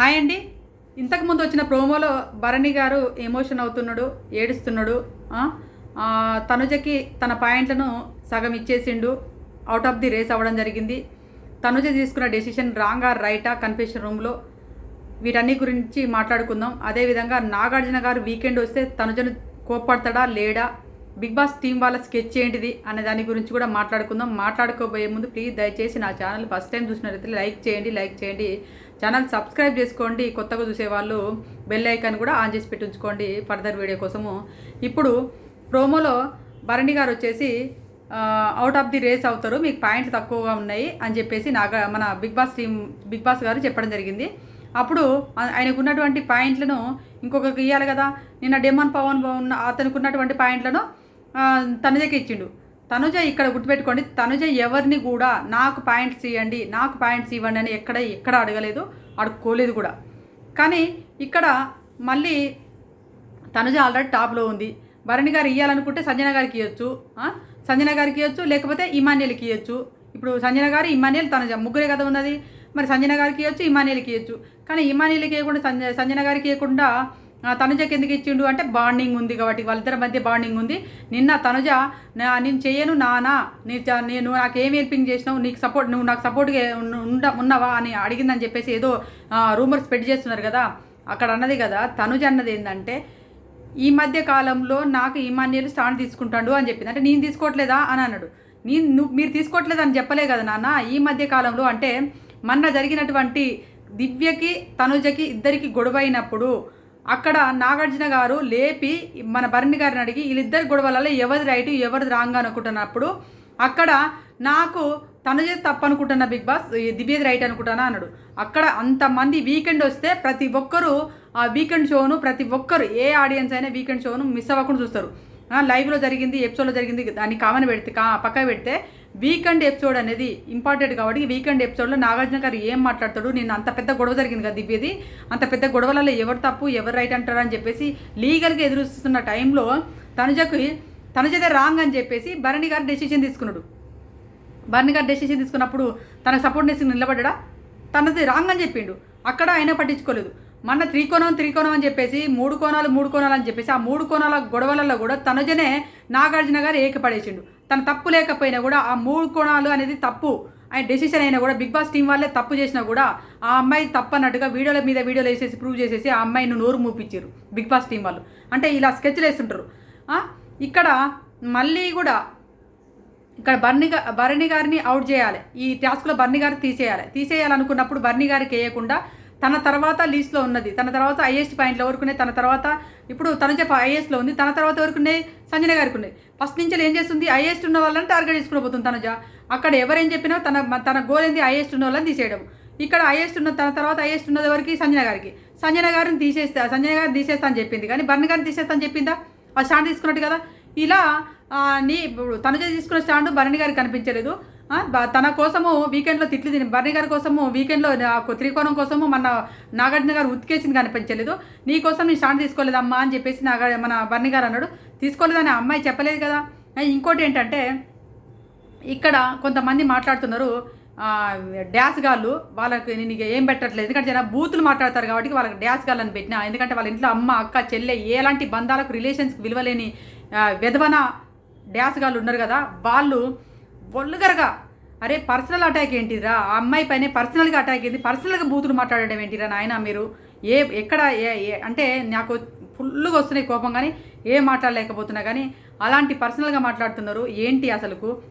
Hi అండి. ఇంతకుముందు వచ్చిన ప్రోమోలో భరణి గారు ఎమోషన్ అవుతున్నాడు ఏడుస్తున్నాడు తనుజకి తన పాయింట్లను సగం ఇచ్చేసిండు అవుట్ ఆఫ్ ది రేస్ అవ్వడం జరిగింది. తనుజ తీసుకున్న డెసిషన్ రాంగా రైటా కన్ఫెషన్ రూమ్లో వీటన్ని గురించి మాట్లాడుకుందాం. అదేవిధంగా నాగార్జున గారు వీకెండ్ వస్తే తనుజను కోప్పడతాడా లేడా? బిగ్ బాస్ టీం వాళ్ళ స్కెచ్ ఏంటిది అనే దాని గురించి కూడా మాట్లాడుకుందాం. మాట్లాడుకోబోయే ముందు ప్లీజ్ దయచేసి నా ఛానల్ ఫస్ట్ టైం చూసినట్లయితే లైక్ చేయండి లైక్ చేయండి. ఛానల్ సబ్స్క్రైబ్ చేసుకోండి. కొత్తగా చూసేవాళ్ళు బెల్ ఐకాన్ కూడా ఆన్ చేసి పెట్టించుకోండి ఫర్దర్ వీడియో కోసము. ఇప్పుడు ప్రోమోలో భరణి గారు వచ్చేసి అవుట్ ఆఫ్ ది రేస్ అవుతారు. మీకు పాయింట్లు తక్కువగా ఉన్నాయి అని చెప్పేసి నాగా మన Bigg Boss team Bigg Boss గారు చెప్పడం జరిగింది. అప్పుడు ఆయనకు ఉన్నటువంటి పాయింట్లను ఇంకొకరికి ఇవ్వాలి కదా. నిన్న డెమన్ పవన్ ఉన్న అతనికి ఉన్నటువంటి పాయింట్లను తనుజకి ఇచ్చిండు. తనుజ ఇక్కడ గుర్తుపెట్టుకోండి తనుజ ఎవరిని కూడా నాకు పాయింట్స్ ఇవ్వండి నాకు పాయింట్స్ ఇవ్వండి అని ఎక్కడ ఎక్కడ అడగలేదు అడుక్కోలేదు కూడా. కానీ ఇక్కడ మళ్ళీ తనుజ ఆల్రెడీ టాప్లో ఉంది. భరణి గారు ఇవ్వాలనుకుంటే సంజన గారికి ఇవ్వచ్చు సంజన గారికి ఇవ్వచ్చు లేకపోతే ఇమాన్యుల్కి ఇవ్వచ్చు ఇప్పుడు సంజన గారు ఇమాన్యుల్ తనుజ ముగ్గురే కదా ఉన్నది. మరి సంజన గారికి ఇవ్వచ్చు ఇమాన్యుల్కి ఇవ్వచ్చు కానీ ఇమాన్యుల్కి ఇవ్వకుండా సంజ సంజన గారికి ఇవ్వకుండా తనుజకి ఎందుకు ఇచ్చిండు అంటే బాండింగ్ ఉంది కాబట్టి వాళ్ళిద్దరి మధ్య బాండింగ్ ఉంది. నిన్న తనుజ నా నేను చేయను నానా నీ నేను నాకు ఏం హెల్పింగ్ చేసినావు నీకు సపోర్ట్ నువ్వు నాకు సపోర్ట్గా ఉండ ఉన్నావా అని అడిగిందని చెప్పేసి ఏదో రూమర్ స్ప్రెడ్ చేస్తున్నారు కదా అక్కడ అన్నది కదా తనుజ అన్నది ఏంటంటే ఈ మధ్య కాలంలో నాకు ఈమాన్యులు స్టాండ్ తీసుకుంటాడు అని చెప్పింది. అంటే నేను తీసుకోవట్లేదా అని అన్నాడు. నేను నువ్వు మీరు తీసుకోవట్లేదు అని చెప్పలే కదా నాన్న ఈ మధ్య కాలంలో అంటే మొన్న జరిగినటువంటి దివ్యకి తనుజకి ఇద్దరికి గొడవ అయినప్పుడు అక్కడ నాగార్జున గారు లేపి మన భరణి గారిని అడిగి వీళ్ళిద్దరి గొడవలలో ఎవరిది రైట్ ఎవరిది రాంగ్ అనుకుంటున్నప్పుడు అక్కడ నాకు తన చేతి తప్పనుకుంటున్న బిగ్ బాస్ దివ్యది రైట్ అనుకుంటానా అన్నాడు. అక్కడ అంతమంది వీకెండ్ వస్తే ప్రతి ఒక్కరూ ఆ వీకెండ్ షోను ప్రతి ఒక్కరు ఏ ఆడియన్స్ అయినా వీకెండ్ షోను మిస్ అవ్వకుండా చూస్తారు. లైవ్లో జరిగింది ఎపిసోడ్లో జరిగింది దాన్ని కామన్ పెడితే కా పక్క పెడితే వీకెండ్ ఎపిసోడ్ అనేది ఇంపార్టెంట్ కాబట్టి వీకెండ్ ఎపిసోడ్లో నాగార్జున గారు ఏం మాట్లాడతాడు? నేను అంత పెద్ద గొడవ జరిగింది కదా దివ్యది. అంత పెద్ద గొడవలలో ఎవరు తప్పు ఎవరు రైట్ అంటారు అని చెప్పేసి లీగల్గా ఎదురుస్తున్న టైంలో తనుజకి తనుజదే రాంగ్ అని చెప్పేసి భరణి గారు డెసిషన్ తీసుకున్నాడు. భరణి గారు డెసిషన్ తీసుకున్నప్పుడు తన సపోర్ట్ చేసి నిలబడ్డా? తనది రాంగ్ అని చెప్పిండు. అక్కడ ఆయన పట్టించుకోలేదు. మన త్రికోణం త్రికోణం అని చెప్పేసి మూడు కోణాలు మూడు కోణాలు అని చెప్పేసి ఆ మూడు కోణాల గొడవలలో కూడా తనజనే నాగార్జున గారు ఏకపడేసిండు. తన తప్పు లేకపోయినా కూడా ఆ మూడు కోణాలు అనేది తప్పు. ఆయన డెసిషన్ అయినా కూడా బిగ్ బాస్ టీం వాళ్ళే తప్పు చేసినా కూడా ఆ అమ్మాయి తప్పు అన్నట్టుగా వీడియోల మీద వీడియోలు వేసేసి ప్రూవ్ చేసేసి ఆ అమ్మాయిని నోరు మూపించారు బిగ్ బాస్ టీం వాళ్ళు. అంటే ఇలా స్కెచ్లు వేస్తుంటారు. ఇక్కడ మళ్ళీ కూడా ఇక్కడ బర్ని గారి భరణి గారిని అవుట్ చేయాలి. ఈ టాస్క్లో బర్ని గారిని తీసేయాలి. తీసేయాలనుకున్నప్పుడు బర్ని గారికి వేయకుండా తన తర్వాత లీస్ట్లో ఉన్నది. తన తర్వాత హైయెస్ట్ పాయింట్లో ఎవరుకున్నాయి తన తర్వాత ఇప్పుడు తన చెప్ప హైయెస్ట్లో ఉంది. తన తర్వాత వరకునే సంజన గారికి ఉన్నాయి. ఫస్ట్ నుంచి ఏం చేస్తుంది? హైయెస్ట్ ఉన్న వాళ్ళని టార్గెట్ తీసుకుని పోతుంది తనజ. అక్కడ ఎవరేం చెప్పినా తన తన గోల్ ఏంది? హైయెస్ట్ ఉన్న వాళ్ళని తీసేయడం. ఇక్కడ హైయెస్ట్ ఉన్న తన తర్వాత హైయెస్ట్ ఉన్నది ఎవరికి? సంజన గారికి. సంజన గారిని తీసేస్తా సంజన గారిని తీసేస్తా అని చెప్పింది. కానీ బర్ని గారిని తీసేస్తా అని చెప్పిందా? ఆ స్టాండ్ తీసుకున్నట్టు కదా. ఇలా నీ ఇప్పుడు తనుజ తీసుకున్న స్టాండ్ భరణి గారికి కనిపించలేదు. తన కోసము వీకెండ్లో తిట్లు తిని బర్ణి గారి కోసము వీకెండ్లో త్రికోణం కోసము మన నాగార్జున గారు ఉతికేసింది కనిపించలేదు. నీ కోసం నేను స్టాండ్ తీసుకోలేదమ్మా అని చెప్పేసి నాగ మన బర్ణి గారు అన్నాడు. తీసుకోలేదని అమ్మాయి చెప్పలేదు కదా. ఇంకోటి ఏంటంటే ఇక్కడ కొంతమంది మాట్లాడుతున్నారు. డ్యాస్ గాళ్ళు వాళ్ళకి నేను ఏం పెట్టట్లేదు. ఎందుకంటే జన బూతులు మాట్లాడతారు కాబట్టి వాళ్ళకి డ్యాస్ గాళ్ళని పెట్టిన. ఎందుకంటే వాళ్ళ ఇంట్లో అమ్మ అక్క చెల్లె ఎలాంటి బంధాలకు రిలేషన్స్కి విలువలేని విధవన డ్యాస్ గాళ్ళు ఉన్నారు కదా. వాళ్ళు వల్లుగరగా. అరే పర్సనల్ అటాక్ ఏంటిరా ఆ అమ్మాయి పైనే పర్సనల్గా అటాక్ ఏంటి పర్సనల్గా బూతులు మాట్లాడడం ఏంటిరా నాయన మీరు? ఏ ఎక్కడ ఏ- ఏ- అంటే నాకు ఫుల్గా వస్తున్నాయి కోపం కానీ ఏం మాట్లాడలేకపోతున్నా కానీ అలాంటి పర్సనల్గా మాట్లాడుతున్నారు. ఏంటి అసలుకు?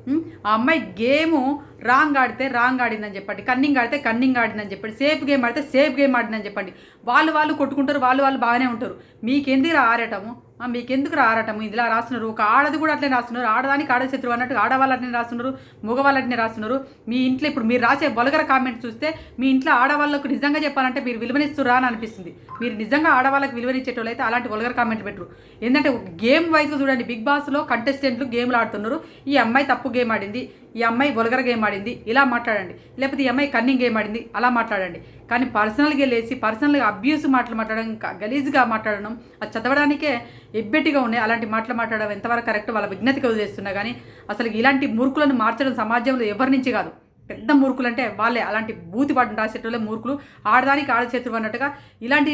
ఆ అమ్మాయి గేము రాంగ్ ఆడితే రాంగ్ ఆడిందని చెప్పండి. కన్నింగ్ ఆడితే కన్నింగ్ ఆడిందని చెప్పండి. సేఫ్ గేమ్ ఆడితే సేఫ్ గేమ్ ఆడిందని చెప్పండి. వాళ్ళు వాళ్ళు కొట్టుకుంటారు వాళ్ళు వాళ్ళు బాగానే ఉంటారు. మీకెందుకు ఆడటము మీకెందుకు ఆడటము ఇలా రాస్తున్నారు. ఒక ఆడది కూడా అట్లనే రాస్తున్నారు. ఆడదానికి ఆడ శత్రువు అన్నట్టు ఆడవాళ్ళు అట్లనే రాస్తున్నారు. మగవాళ్ళు అట్లనే రాస్తున్నారు. మీ ఇంట్లో ఇప్పుడు మీరు రాసే బొలగర కామెంట్ చూస్తే మీ ఇంట్లో ఆడవాళ్ళకు నిజంగా చెప్పాలంటే మీరు విలువనిస్తురా అని అనిపిస్తుంది. మీరు నిజంగా ఆడవాళ్ళకి విలువనిచ్చేటోళ్ళు అయితే అలాంటి బొలగర కామెంట్ పెట్టరు. ఎందుకంటే గేమ్ వైజ్గా చూడండి బిగ్ బాస్లో కంటెస్టెంట్లు గేమ్లు ఆడుతున్నారు. ఈ అమ్మాయి తప్పు గేమ్ ఆడింది. ఈ అమ్మాయి బొలగర గేమ్ ఆడింది. ఇలా మాట్లాడండి. లేకపోతే ఈ అమ్మాయి కన్నింగ్ గేమ్ ఆడింది. అలా మాట్లాడండి. కానీ పర్సనల్గా లేచి పర్సనల్గా అబ్యూస్ మాటలు మాట్లాడడం గలీజ్గా మాట్లాడడం అది చదవడానికే ఎబ్బెట్టిగా ఉన్నాయి. అలాంటి మాటలు మాట్లాడడం ఎంతవరకు కరెక్ట్ వాళ్ళ విజ్ఞతకి వదిలేస్తున్నా కానీ అసలు ఇలాంటి మూర్ఖులను మార్చడం సమాజంలో ఎవరి నుంచి కాదు. పెద్ద మూర్ఖులు అంటే వాళ్ళే. అలాంటి బూతి రాసేటోళ్ళే మూర్ఖులు. ఆడదానికి ఆడచేతులు అన్నట్టుగా ఇలాంటి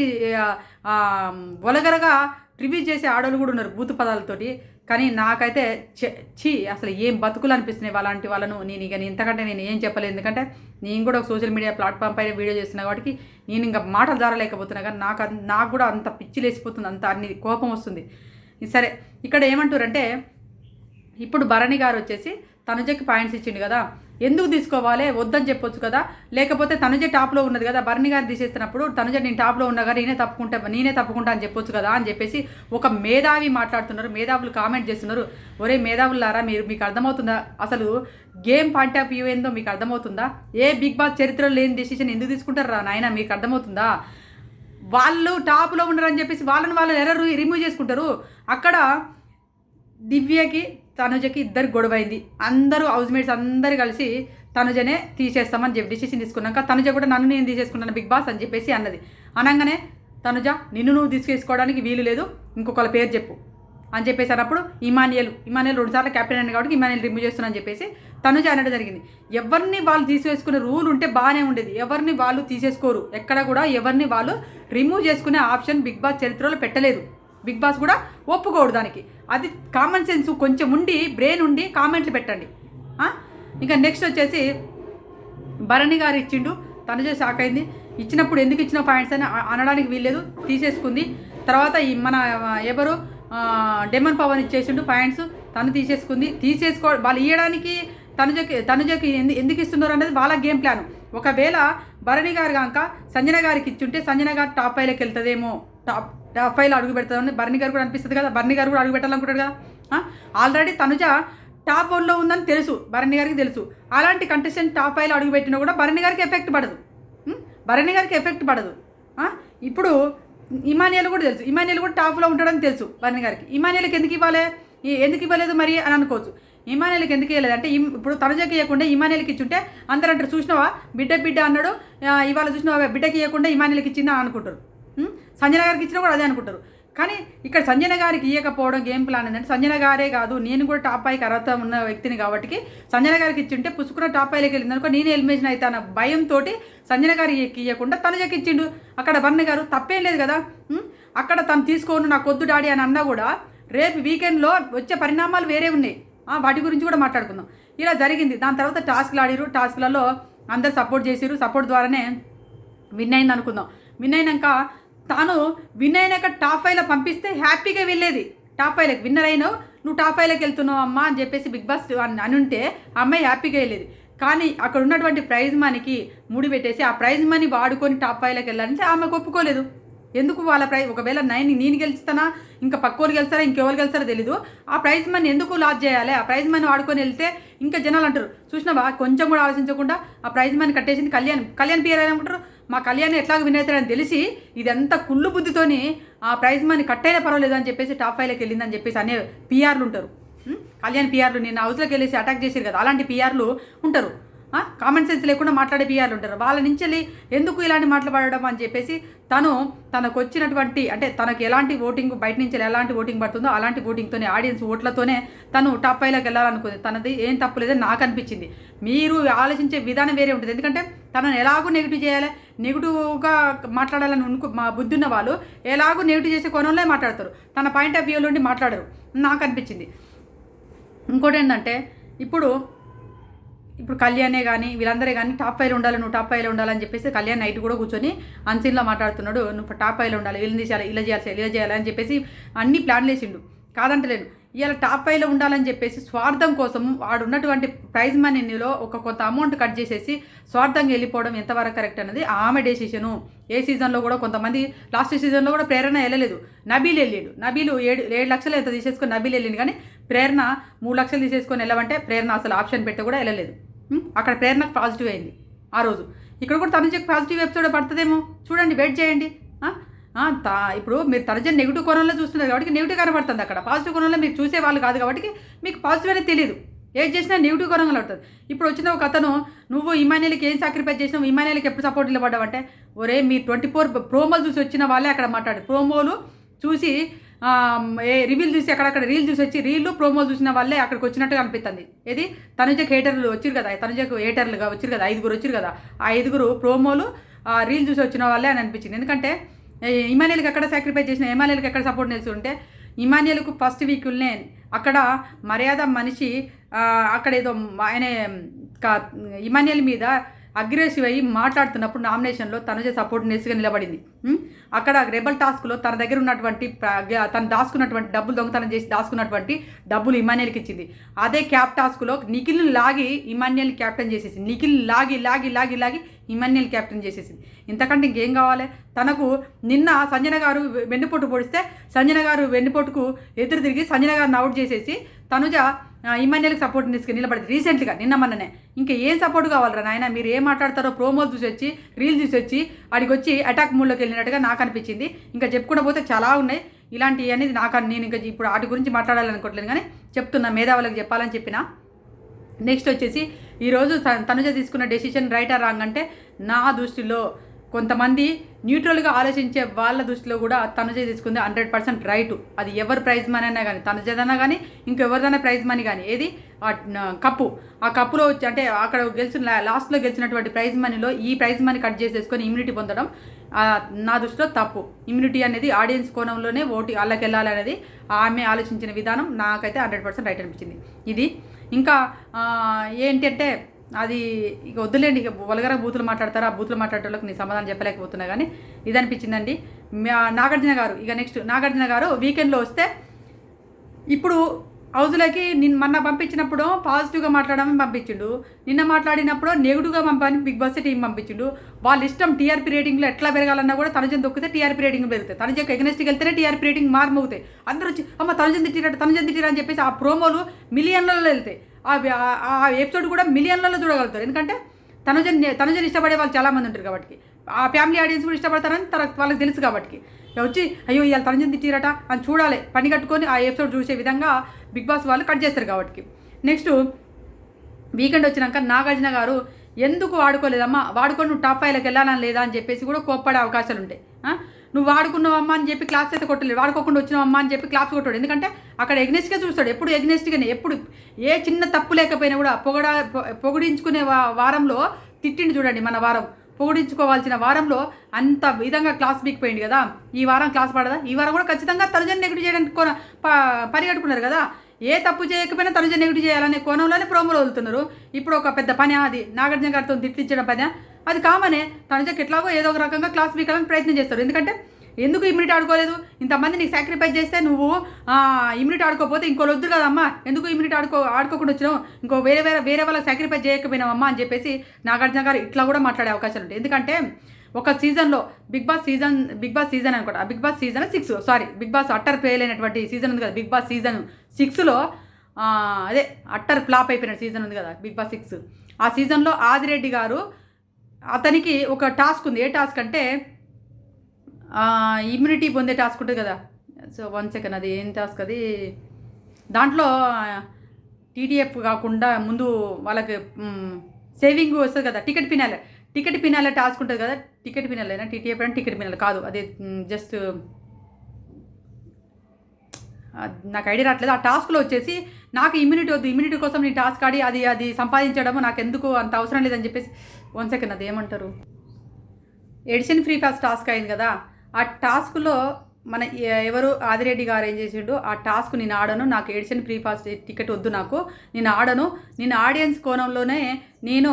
ఆ, ఒలగరగా రివ్యూ చేసే ఆడవాళ్ళు కూడా ఉన్నారు బూతు పదాలతోటి. కానీ నాకైతే చీ ఛీ అసలు ఏం బతుకులు అనిపిస్తున్నాయి అలాంటి వాళ్ళను. నేను ఇక ఇంతకంటే నేను ఏం చెప్పలేదు. ఎందుకంటే నేను కూడా ఒక సోషల్ మీడియా ప్లాట్ఫామ్ పైన వీడియో చేస్తున్నా కాబట్టి నేను ఇంకా మాటలు జారలేకపోతున్నా. కానీ నాకు నాకు కూడా అంత పిచ్చి లేసిపోతుంది అంత అన్ని కోపం వస్తుంది. సరే ఇక్కడ ఏమంటారంటే ఇప్పుడు భరణి గారు వచ్చేసి తనుజకి పాయింట్స్ ఇచ్చిండు కదా. ఎందుకు తీసుకోవాలి? వద్దని చెప్పొచ్చు కదా. లేకపోతే తనుజే టాప్లో ఉన్నది కదా. భరణి గారు తీసేస్తున్నప్పుడు తనుజ నేను టాప్లో ఉన్నా కానీ నేనే తప్పుకుంటా నేనే తప్పుకుంటా అని చెప్పొచ్చు కదా అని చెప్పేసి ఒక మేధావి మాట్లాడుతున్నారు. మేధావులు కామెంట్ చేస్తున్నారు. ఒరే మేధావులారా మీరు మీకు అర్థమవుతుందా? అసలు గేమ్ పాయింట్ ఆఫ్ వ్యూ ఏందో మీకు అర్థమవుతుందా? ఏ బిగ్ బాస్ చరిత్రలో లేని డెసిషన్ ఎందుకు తీసుకుంటారా నాయన? మీకు అర్థమవుతుందా? వాళ్ళు టాప్లో ఉన్నారని చెప్పేసి వాళ్ళని వాళ్ళు ఎర్ర రిమూవ్ చేసుకుంటారు. అక్కడ దివ్యకి తనుజకి ఇద్దరు గొడవైంది. అందరూ హౌస్మేట్స్ అందరు కలిసి తనుజనే తీసేస్తామని చెప్పి డిసిషన్ తీసుకున్నాక తనుజ కూడా నన్ను నేను తీసేసుకున్నాను బిగ్ బాస్ అని చెప్పేసి అన్నది. అనగానే తనుజ నిన్ను నువ్వు తీసేసుకోవడానికి వీలు లేదు. ఇంకొకళ్ళ పేరు చెప్పు. అని చెప్పేసి అన్నప్పుడు ఇమానియల్ ఇమానియల్ రెండుసార్లు కెప్టెన్ అండి కాబట్టి ఇమానియల్ రిమూవ్ చేస్తున్నాను చెప్పేసి తనుజ అనడం జరిగింది. ఎవరిని వాళ్ళు తీసివేసుకునే రూల్ ఉంటే బాగానే ఉండేది. ఎవరిని వాళ్ళు తీసేసుకోరు. ఎక్కడ కూడా ఎవరిని వాళ్ళు రిమూవ్ చేసుకునే ఆప్షన్ బిగ్ బాస్ చరిత్రలో పెట్టలేదు. బిగ్ బాస్ కూడా ఒప్పుకోడు దానికి. అది కామన్ సెన్స్ కొంచెం ఉండి బ్రెయిన్ ఉండి కామెంట్లు పెట్టండి. ఇంకా నెక్స్ట్ వచ్చేసి భరణి గారు ఇచ్చిండు. తనుజ షాక్ అయింది. ఇచ్చినప్పుడు ఎందుకు ఇచ్చిన పాయింట్స్ అని అనడానికి వీల్లేదు. తీసేసుకుంది. తర్వాత ఈ మన ఎవరు? డెమన్ పవన్ ఇచ్చేసిండు పాయింట్స్ తను తీసేసుకుంది. తీసేసుకో వాళ్ళు ఇవ్వడానికి తనుజకి తనుజకి ఎందు ఎందుకు ఇస్తున్నారు అనేది వాళ్ళ గేమ్ ప్లాన్ ఒకవేళ భరణి గారు కనుక సంజన గారికి ఇచ్చుంటే సంజన గారు టాప్ ఫైవ్లోకి వెళ్తుందేమో. టాప్ ఫైల్ అడుగు పెడతామని బర్ణి గారు కూడా అనిపిస్తుంది కదా బర్ణి గారు కూడా అడుగు పెట్టాలనుకుంటాడు కదా. ఆల్రెడీ తనుజ టాప్ వన్లో ఉందని తెలుసు భరణి గారికి తెలుసు. అలాంటి కంటెస్టెంట్ టాప్ ఫైవ్లో అడుగు పెట్టినా కూడా భరణి గారికి ఎఫెక్ట్ పడదు. భరణి గారికి ఎఫెక్ట్ పడదు. ఇప్పుడు ఇమానియల్ కూడా తెలుసు. ఇమానియల్ కూడా టాప్లో ఉంటాడని తెలుసు భరణి గారికి. ఇమానియల్కి ఎందుకు ఇవ్వాలి? ఎందుకు ఇవ్వలేదు మరి అని అనుకోవచ్చు. ఇమానియల్కి ఎందుకు ఇవ్వలేదు? అంటే ఇప్పుడు తనుజకి ఇవ్వకుండా ఇమానియల్కి ఇచ్చుంటే అందరూ అంటారు చూసినావా? బిడ్డ బిడ్డ అన్నాడు. ఇవాళ చూసినావా? బిడ్డకి ఇవ్వకుండా ఇమానియల్కి ఇచ్చిందా అనుకుంటారు. సంజన గారికి ఇచ్చినా కూడా అదే అనుకుంటారు. కానీ ఇక్కడ సంజన గారికి ఇవ్వకపోవడం గేమ్ ప్లాన్ ఏంటంటే సంజన గారే కాదు నేను కూడా టాప్ పైకి అర్హత ఉన్న వ్యక్తిని కాబట్టి సంజన గారికి ఇచ్చింటే పుసుకున్న టాప్ పైలోకి వెళ్ళింది అనుకో నేను ఎలిమినేషన్ అవుతాను భయంతో సంజన గారికి ఇవ్వకుండా తనుజకి ఇచ్చిండు. అక్కడ వర్ణ గారు తప్పేం లేదు కదా? అక్కడ తను తీసుకోను నాకు వద్దు డాడీ అని అన్నా కూడా రేపు వీకెండ్లో వచ్చే పరిణామాలు వేరే ఉన్నాయి. వాటి గురించి కూడా మాట్లాడుకుందాం. ఇలా జరిగింది. దాని తర్వాత టాస్క్లు ఆడిరు. టాస్క్లలో అందరు సపోర్ట్ చేసిరు. సపోర్ట్ ద్వారానే విన్ అయింది అనుకుందాం. విన్ అయినాక తాను విన్ అయినాక టాప్ ఫైవ్లో పంపిస్తే హ్యాపీగా వెళ్ళేది. టాప్ ఫైవ్లకు విన్నర్ అయినావు నువ్వు టాప్ ఫైవ్లోకి వెళ్తున్నావు అమ్మా అని చెప్పేసి బిగ్ బాస్ అని అని ఉంటే ఆ అమ్మాయి హ్యాపీగా వెళ్ళేది. కానీ అక్కడ ఉన్నటువంటి ప్రైజ్ మనీకి ముడిపెట్టేసి ఆ ప్రైజ్ మనీ వాడుకొని టాప్ ఫైవ్లోకి వెళ్ళాలంటే ఆమెకు ఒప్పుకోలేదు. ఎందుకు వాళ్ళ ప్రైజ్ ఒకవేళ నైన్ నేను గెలుస్తానా ఇంకా పక్కోరు గెలుస్తారా ఇంకెవరు గెలుస్తారో తెలీదు. ఆ ప్రైజ్ మనీ ఎందుకు లాస్ చేయాలి? ఆ ప్రైజ్ మనీ వాడుకొని వెళ్తే ఇంకా జనాలు అంటారు చూసినావా? కొంచెం కూడా ఆలోచించకుండా ఆ ప్రైజ్ మనీ కట్టేసింది కళ్యాణ్ కళ్యాణ్ పేరు అనుకుంటారు మా కళ్యాణ్ ఎట్లాగ విన్ అవుతాడని తెలిసి ఇదంతా కుళ్ళు బుద్ధితోని ఆ ప్రైజ్ మనీ కట్ అయినా పర్వాలేదు అని చెప్పేసి టాప్ ఫైవ్లోకి వెళ్ళిందని చెప్పేసి అనే పిఆర్లు ఉంటారు. కళ్యాణ్ పిఆర్లు నేను హౌస్లోకి వెళ్ళేసి అటాక్ చేశారు కదా అలాంటి పిఆర్లు ఉంటారు. కామన్ సెన్స్ లేకుండా మాట్లాడే బియ్యాలు ఉంటారు. వాళ్ళ నుంచి వెళ్ళి ఎందుకు ఇలాంటి మాట్లాడడం అని చెప్పేసి తను తనకు వచ్చినటువంటి అంటే తనకు ఎలాంటి ఓటింగ్ బయట నుంచి ఎలాంటి ఓటింగ్ పడుతుందో అలాంటి ఓటింగ్తోనే ఆడియన్స్ ఓట్లతోనే తను టాప్ ఫైవ్లోకి వెళ్ళాలనుకుంది. తనది ఏం తప్పు లేదని నాకు అనిపించింది. మీరు ఆలోచించే విధానం వేరే ఉంటుంది. ఎందుకంటే తనను ఎలాగూ నెగిటివ్ చేయాలి నెగిటివ్గా మాట్లాడాలని అనుకు మా బుద్ధి ఉన్న వాళ్ళు ఎలాగూ నెగిటివ్ చేసే కోణంలో మాట్లాడతారు. తన పాయింట్ ఆఫ్ వ్యూలో నుండి మాట్లాడరు. నాకు అనిపించింది. ఇంకోటి ఏంటంటే ఇప్పుడు ఇప్పుడు కళ్యాణే కానీ వీళ్ళందరే కానీ టాప్ ఫైవ్లో ఉండాలి నువ్వు టాప్ ఫైవ్లో ఉండాలని చెప్పేసి కళ్యాణ్ నైట్ కూడా కూర్చొని అన్సీన్లో మాట్లాడుతున్నాడు. నువ్వు టాప్ ఫైవ్లో ఉండాలి వీళ్ళని తీసేయాలి ఇలా చేయాలి ఇలా చేయాలి అని చెప్పేసి అన్ని ప్లాన్లు వేసిండు కాదంటలేను. ఇవాళ టాప్ ఫైవ్లో ఉండాలని చెప్పేసి స్వార్థం కోసం వాడు ఉన్నటువంటి ప్రైజ్ మనీలో ఒక కొంత అమౌంట్ కట్ చేసేసి స్వార్థంగా వెళ్ళిపోవడం ఎంతవరకు కరెక్ట్ అనేది ఆమె డెసిషను ఏ సీజన్లో కూడా కొంతమంది లాస్ట్ సీజన్లో కూడా ప్రేరణ వెళ్ళలేదు. నబీలు వెళ్ళాడు. నబీలు ఏడు ఏడు లక్షలు ఎంత తీసేసుకొని నబీలు వెళ్ళింది కానీ ప్రేరణ మూడు లక్షలు తీసేసుకొని వెళ్ళమంటే ప్రేరణ అసలు ఆప్షన్ పెట్టి కూడా వెళ్ళలేదు. అక్కడ ప్రేరణకు పాజిటివ్ అయింది ఆ రోజు. ఇక్కడ కూడా తనుజకి పాజిటివ్ ఎపిసోడ్ పడుతుందేమో? చూడండి వెయిట్ చేయండి. తా ఇప్పుడు మీరు తనుజని నెగిటివ్ కోణంలో చూస్తున్నారు కాబట్టి నెగిటివ్ కనబడుతుంది అక్కడ. పాజిటివ్ కోణంలో మీరు చూసే వాళ్ళు కాదు కాబట్టి మీకు పాజిటివ్ అనేది తెలియదు ఏది చేసినా నెగిటివ్ కోణంలో ఉంటుంది. ఇప్పుడు వచ్చిన ఒక అతను నువ్వు ఇమానియల్కి ఏం సాక్రిఫైస్ చేసినావు? ఇమానియల్కి ఎప్పుడు సపోర్ట్ నిలబడ్డావంటే ఒరే మీ ట్వంటీ ఫోర్ ప్రోమోలు చూసి వచ్చిన వాళ్ళే అక్కడ మాట్లాడు ప్రోమోలు చూసి ఏ రివీల్ చూసి అక్కడక్కడ రీల్ చూసి వచ్చి రీల్ ప్రోమోలు చూసిన వాళ్ళే అక్కడికి వచ్చినట్టుగా అనిపిస్తుంది ఇది తనుజకు హేటర్లు వచ్చారు కదా తనుజకు హేటర్లుగా వచ్చారు కదా ఐదుగురు వచ్చారు కదా ఆ ఐదుగురు ప్రోమోలు రీల్ చూసి వచ్చిన వాళ్ళే అని అనిపించింది. ఎందుకంటే ఇమానియల్కి ఎక్కడ సాక్రిఫైస్ చేసిన ఇమానియల్కి ఎక్కడ సపోర్ట్ చేసి ఉంటే ఇమానియల్కు ఫస్ట్ వీక్నే అక్కడ మర్యాద మనిషి అక్కడ ఏదో ఆయన కా- ఇమానియల్ మీద అగ్రెసివ్ అయ్యి మాట్లాడుతున్నప్పుడు నామినేషన్లో తనుజ సపోర్ట్ నెస్గా నిలబడింది. అక్కడ రెబల్ టాస్క్లో తన దగ్గర ఉన్నటువంటి తను దాచుకున్నటువంటి డబ్బులు దొంగతనం చేసి దాచుకున్నటువంటి డబ్బులు ఇమానియల్కి ఇచ్చింది. అదే క్యాప్ టాస్క్లో నిఖిల్ని లాగి ఇమాన్యుల్ క్యాప్టెన్ చేసేసింది. నిఖిల్ లాగి లాగి లాగి లాగి ఇమాన్యుల్ క్యాప్టెన్ చేసేసింది. ఇంతకంటే ఇంకేం కావాలి? తనకు నిన్న సంజన గారు వెన్నుపోటు పొడిస్తే సంజన గారు వెన్నుపోటుకు ఎదురు తిరిగి సంజన గారిని అవుట్ చేసేసి తనుజ ఇమాన్యుయల్కి సపోర్ట్ తీసుకుని నిలబడింది. రీసెంట్గా నిన్న మొన్ననే. ఇంకా ఏం సపోర్ట్ కావాలరా నాయన? మీరు ఏం మాట్లాడతారో ప్రోమోలు చూసి వచ్చి రీల్ చూసి వచ్చి అడిగి వచ్చి అటాక్ మూడ్లోకి వెళ్ళినట్టుగా నాకు అనిపించింది. ఇంకా చెప్పుకుంటూ పోతే చాలా ఉన్నాయి. ఇలాంటివి అనేది నాకు నేను ఇంకా ఇప్పుడు వాటి గురించి మాట్లాడాలనుకోవట్లేదు కానీ చెప్తున్నా మేధావులకు చెప్పాలని చెప్పిన. నెక్స్ట్ వచ్చేసి ఈరోజు తనుజ తీసుకున్న డెసిషన్ రైట్ రాంగ్ అంటే నా దృష్టిలో కొంతమంది న్యూట్రల్గా ఆలోచించే వాళ్ళ దృష్టిలో కూడా తనుజ తీసుకుంది హండ్రెడ్ పర్సెంట్ రైట్. అది ఎవరు ప్రైజ్ మనీ అయినా కానీ తనుజదన్నా కానీ ఇంకెవరిదైనా ప్రైజ్ మనీ కానీ ఏది? ఆ కప్పు. ఆ కప్పులో వచ్చి అంటే అక్కడ గెలిచిన లాస్ట్లో గెలిచినటువంటి ప్రైజ్ మనీలో ఈ ప్రైజ్ మనీ కట్ చేసేసుకొని ఇమ్యూనిటీ పొందడం నా దృష్టిలో తప్పు. ఇమ్యూనిటీ అనేది ఆడియన్స్ కోణంలోనే ఓటు వాళ్ళకి అనేది ఆమె ఆలోచించిన విధానం నాకైతే హండ్రెడ్ పర్సెంట్ రైట్ అనిపించింది. ఇది. ఇంకా ఏంటంటే అది ఇక వద్దులేండి ఇక వలగర బూతులు మాట్లాడతారు ఆ బూతులు మాట్లాడేటోళ్ళకి నేను సమాధానం చెప్పలేకపోతున్నా కానీ ఇది అనిపించిందండి మా- నాగార్జున గారు ఇక నెక్స్ట్ నాగార్జున గారు వీకెండ్లో వస్తే ఇప్పుడు హౌజులకి నిన్న మొన్న పంపించినప్పుడు పాజిటివ్గా మాట్లాడమని పంపించిండు. నిన్న మాట్లాడినప్పుడు నెగిటివ్గా పంపని బిగ్ బాస్ టీం పంపించిండు. వాళ్ళ ఇష్టం టీఆర్పీ రేటింగ్లో ఎట్లా పెరగాలన్నా కూడా తనుజన్ దొక్కితే టీఆర్పీ రేటింగ్ పెరుగుతాయి. తనుజకు ఎగ్నెస్ట్కి వెళ్తేనే టీఆర్పీ రేటింగ్ మారుమవుతాయి అందరూ వచ్చి అమ్మ తనుజన్ తిట్టిరట తనుజన్ తిట్టిరా అని చెప్పేసి ఆ ప్రోమోలు మిలియన్లలో వెళ్తాయి. ఆ ఆ- ఎపిసోడ్ కూడా మిలియన్లలో చూడగలుగుతారు. ఎందుకంటే తనుజన్ తనుజన్ ఇష్టపడే వాళ్ళు చాలామంది ఉంటారు కాబట్టి. ఆ ఫ్యామిలీ ఆడియన్స్ కూడా ఇష్టపడతారని తన వాళ్ళకి తెలుసు కాబట్టి. వచ్చి అయ్యో ఇవాళ తనుజన్ తిట్టిరట అని చూడాలి. పని కట్టుకొని ఆ ఎపిసోడ్ చూసే విధంగా బిగ్ బాస్ వాళ్ళు కట్ చేస్తారు కాబట్టి నెక్స్ట్ వీకెండ్ వచ్చినాక నాగార్జున గారు ఎందుకు వాడుకోలేదమ్మా? వాడుకొని నువ్వు టాప్ ఫైవ్లకు వెళ్ళాలని లేదా? అని చెప్పేసి కూడా కోప్పడే అవకాశాలు ఉంటాయి. నువ్వు వాడుకున్నావమ్మా? అని చెప్పి క్లాస్ అయితే కొట్టలేదు. వాడుకోకుండా వచ్చినావమ్మా? అని చెప్పి క్లాస్ కొట్టాడు. ఎందుకంటే అక్కడ ఎగ్నెస్ట్గా చూస్తాడు. ఎప్పుడు ఎగ్నెస్ట్గానే ఎప్పుడు ఏ చిన్న తప్పు లేకపోయినా కూడా పొగడ పొ- పొగిడించుకునే వా- వారంలో తిట్టిండి చూడండి మన వారం. పొగిడించుకోవాల్సిన వారంలో అంత విధంగా క్లాస్ పోయింది కదా. ఈ వారం క్లాస్ పడదా? ఈ వారం కూడా ఖచ్చితంగా తనుజన్ నెగిటివ్ చేయడానికి కొన ప- పరిగెట్టుకున్నారు కదా. ఏ తప్పు చేయకపోయినా తనుజ నెగిటివ్ చేయాలనే కోణంలోనే ప్రోమోలు వదులుతున్నారు. ఇప్పుడు ఒక పెద్ద పని అది. నాగార్జున గారితో తిట్టించడం పని. అది కామనే తనుజకి ఎట్లాగో ఏదో ఒక రకంగా క్లాస్ బీకాలని ప్రయత్నం చేస్తారు. ఎందుకంటే ఎందుకు ఇమ్యూనిటీ ఆడుకోలేదు? ఇంతమంది నీకు సాక్రిఫైస్ చేస్తే నువ్వు ఇమ్యూనిటీ ఆడుకోకపోతే ఇంకో వద్దు కదమ్మా. ఎందుకు ఇమ్యూనిటీ ఆడుకో ఆడుకోకుండా వచ్చినావు? ఇంకో వేరే వేరే వేరే వాళ్ళకి సాక్రిఫైస్ చేయకపోయినావమ్మా అని చెప్పేసి నాగార్జున గారు ఇట్లా కూడా మాట్లాడే అవకాశాలు ఉంటాయి ఎందుకంటే ఒక సీజన్లో Bigg Boss season Bigg Boss season అనుకోండి ఆ Bigg Boss season six sorry Bigg Boss utter పేలైనటువంటి season ఉంది కదా. బిగ్ బాస్ సీజన్ సిక్స్లో అదే అట్టర్ ఫ్లాప్ అయిపోయిన సీజన్ ఉంది కదా బిగ్ బాస్ సిక్స్ ఆ సీజన్లో ఆదిరెడ్డి గారు అతనికి ఒక టాస్క్ ఉంది. ఏ టాస్క్ అంటే ఇమ్యూనిటీ పొందే టాస్క్ ఉంటుంది కదా. సో వన్ సెకండ్ అది ఏం టాస్క్ అది? దాంట్లో టీడీఎఫ్ కాకుండా ముందు వాళ్ళకి సేవింగ్ వస్తుంది కదా ticket finale ticket finale task ఉంటుంది కదా టికెట్ పినాలేనా టీటీఎఫ్ అంటే టికెట్ పినాలి కాదు. అది జస్ట్ నాకు ఐడియా రావట్లేదు. ఆ టాస్క్లో వచ్చేసి నాకు ఇమ్యూనిటీ వద్దు ఇమ్యూనిటీ కోసం నేను టాస్క్ ఆడి అది అది సంపాదించడము నాకు ఎందుకు అంత అవసరం లేదని చెప్పేసి వన్ సెకండ్ అది ఏమంటారు? ఎడిషన్ ఫ్రీ పాస్ టాస్క్ అయింది కదా. ఆ టాస్క్లో మన ఎవరు ఆదిరెడ్డి గారు ఏం చేసిండు ఆ టాస్క్ నేను ఆడను నాకు ఎడిషన్ ఫ్రీ పాస్ టికెట్ వద్దు నాకు నేను ఆడను నేను ఆడియన్స్ కోణంలోనే నేను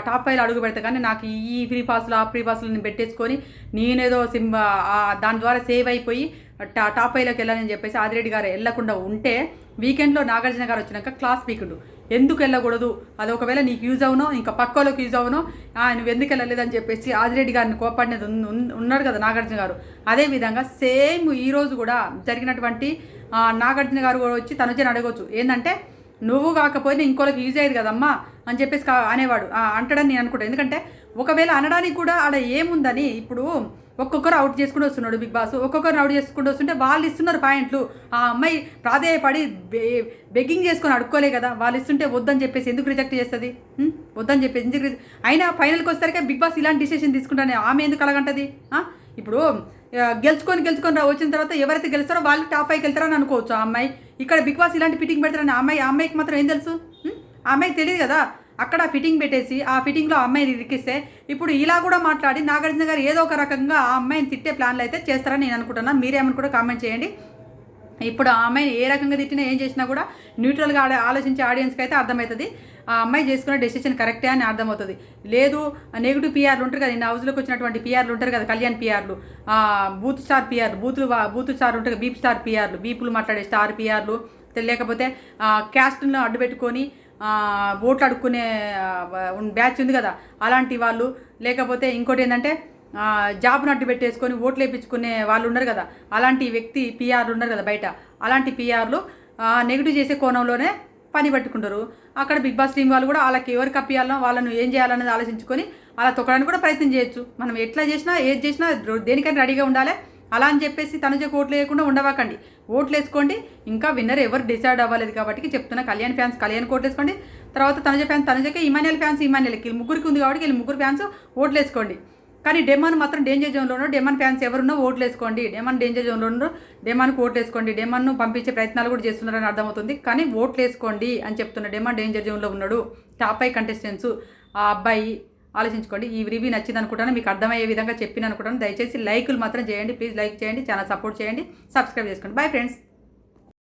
టాప్ ఫైవ్ అడుగు పెడతా కానీ నాకు ఈ ఫ్రీ పాస్లు ఆ ఫ్రీ పాస్లు నేను పెట్టేసుకొని నేనేదో సిమ్ దాని ద్వారా సేవ్ అయిపోయి టా టాప్ ఫైవ్లోకి వెళ్ళాలని చెప్పేసి ఆదిరెడ్డి గారు వెళ్ళకుండా ఉంటే వీకెండ్లో నాగార్జున గారు వచ్చినాక క్లాస్ పీకుడు ఎందుకు వెళ్ళకూడదు? అది ఒకవేళ నీకు యూజ్ అవునో ఇంకా పక్కోళ్ళకి యూజ్ అవునో ఆ, నువ్వు ఎందుకు వెళ్ళలేదని చెప్పేసి ఆదిరెడ్డి గారిని కోపడినది ఉన్నాడు కదా నాగార్జున గారు. అదేవిధంగా సేమ్ ఈరోజు కూడా జరిగినటువంటి నాగార్జున గారు కూడా వచ్చి తనుజని అడగవచ్చు ఏంటంటే నువ్వు కాకపోయినా ఇంకోళ్ళకి యూజ్ అయ్యేది కదమ్మా అని చెప్పేసి అనేవాడు. అంటాడని నేను అనుకుంటాను ఎందుకంటే ఒకవేళ అనడానికి కూడా ఆడ ఏముందని ఇప్పుడు ఒక్కొక్కరు అవుట్ చేసుకుంటూ వస్తున్నాడు బిగ్ బాస్. ఒక్కొక్కరు అవుట్ చేసుకుంటూ వస్తుంటే వాళ్ళు ఇస్తున్నారు పాయింట్లు. ఆ అమ్మాయి ప్రాధేయపడి బె- బెగ్గింగ్ చేసుకొని అడుక్కోలే కదా. వాళ్ళు ఇస్తుంటే వద్దని చెప్పేసి ఎందుకు రిజెక్ట్ చేస్తుంది? వద్దని చెప్పేసి ఎందుకు అయినా ఫైనల్కి వచ్చేసరికి బిగ్ బాస్ ఇలాంటి డిసిషన్ తీసుకుంటానే ఆమె ఎందుకు కలగంటది ఇప్పుడు గెలుచుకొని గెలుచుకొని రా వచ్చిన తర్వాత ఎవరైతే గెలుస్తారో వాళ్ళు టాప్ ఫైవ్కి వెళ్తారని అనుకోవచ్చు ఆ అమ్మాయి. ఇక్కడ బిగ్ బాస్ ఇలాంటి ఫిట్టింగ్ పెడతారని ఆ అమ్మాయి ఆ అమ్మాయికి మాత్రం ఏం తెలుసు? ఆ అమ్మాయికి తెలియదు కదా. అక్కడ ఫిట్టింగ్ పెట్టేసి ఆ ఫిట్టింగ్లో ఆ అమ్మాయిని ఇరికిస్తే ఇప్పుడు ఇలా కూడా మాట్లాడి నాగార్జున గారు ఏదో ఒక రకంగా ఆ అమ్మాయిని తిట్టే ప్లాన్లు అయితే చేస్తారని నేను అనుకుంటున్నాను మీరేమని కూడా కామెంట్ చేయండి. ఇప్పుడు ఆ అమ్మాయిని ఏ రకంగా తిట్టినా ఏం చేసినా కూడా న్యూట్రల్గా ఆలోచించే ఆడియన్స్కి అయితే అర్థమవుతుంది. ఆ అమ్మాయి చేసుకున్న డెసిషన్ కరెక్టే అని అర్థమవుతుంది. లేదు నెగిటివ్ పిఆర్లు ఉంటారు కదా నిన్న హౌస్లోకి వచ్చినటువంటి పిఆర్లు ఉంటారు కదా కళ్యాణ్ పిఆర్లు బూత్ స్టార్ పిఆర్లు బూతులు బూత్ స్టార్ ఉంటారు బీప్ స్టార్ పిఆర్లు బీపులు మాట్లాడే స్టార్ పిఆర్లు లేకపోతే క్యాస్ట్ను అడ్డు పెట్టుకొని ఓట్లు అడుక్కునే బ్యాచ్ ఉంది కదా అలాంటి వాళ్ళు. లేకపోతే ఇంకోటి ఏంటంటే జాబ్ నట్టు పెట్టేసుకొని ఓట్లు వేయించుకునే వాళ్ళు ఉన్నారు కదా అలాంటి వ్యక్తి పిఆర్లు ఉన్నారు కదా బయట అలాంటి పిఆర్లు నెగిటివ్ చేసే కోణంలోనే పని పట్టుకుంటారు. అక్కడ బిగ్ బాస్ టీం వాళ్ళు కూడా వాళ్ళకి ఎవరికి కప్పియాలో వాళ్ళను ఏం చేయాలనేది ఆలోచించుకొని అలా తొక్కడానికి కూడా ప్రయత్నం చేయొచ్చు. మనం ఎట్లా చేసినా ఏది చేసినా దేనికైనా రెడీగా ఉండాలి. అలా అని చెప్పేసి తనుజకు ఓట్లు వేయకుండా ఉండవాకండి. ఓట్లు వేసుకోండి ఇంకా విన్నర్ ఎవరు డిసైడ్ అవ్వలేదు కాబట్టి చెప్తున్నా కళ్యాణ్ ఫ్యాన్స్ కళ్యాణ్ ఓట్లు వేసుకోండి తర్వాత తనుజ ఫ్యాన్స్ తనుజకి ఇమానియల్ ఫ్యాన్స్ ఇమానియల్కి వీళ్ళు ముగ్గురికి ఉంది కాబట్టి వీళ్ళు ముగ్గురు ఫ్యాన్స్ ఓట్లు వేసుకోండి కానీ డెమాన్ మాత్రం డేంజర్ జోన్లో ఉన్నారు డెమాన్ ఫ్యాన్స్ ఎవరున్నో ఓట్లు వేసుకోండి డెమాన్ డేంజర్ జోన్లో ఉన్నారు డెమాన్కి ఓట్లు వేసుకోండి డెమాన్ను పంపించే ప్రయత్నాలు కూడా చేస్తున్నారని అర్థమవుతుంది. కానీ ఓట్లు వేసుకోండి అని చెప్తున్నా డెమాన్ డేంజర్ జోన్లో ఉన్నాడు. టాప్ ఐ కంటెస్టెంట్స్ ఆ అబ్బాయి ఆలోచించుకోండి. ఈ రివ్యూ నచ్చింది అనుకుంటాను. మీకు అర్థమయ్యే విధంగా చెప్పిన అనుకుంటాను దయచేసి లైకులు మాత్రం చేయండి. ప్లీజ్ లైక్ చేయండి. చాలా సపోర్ట్ చేయండి. సబ్స్క్రైబ్ చేసుకోండి. Bye friends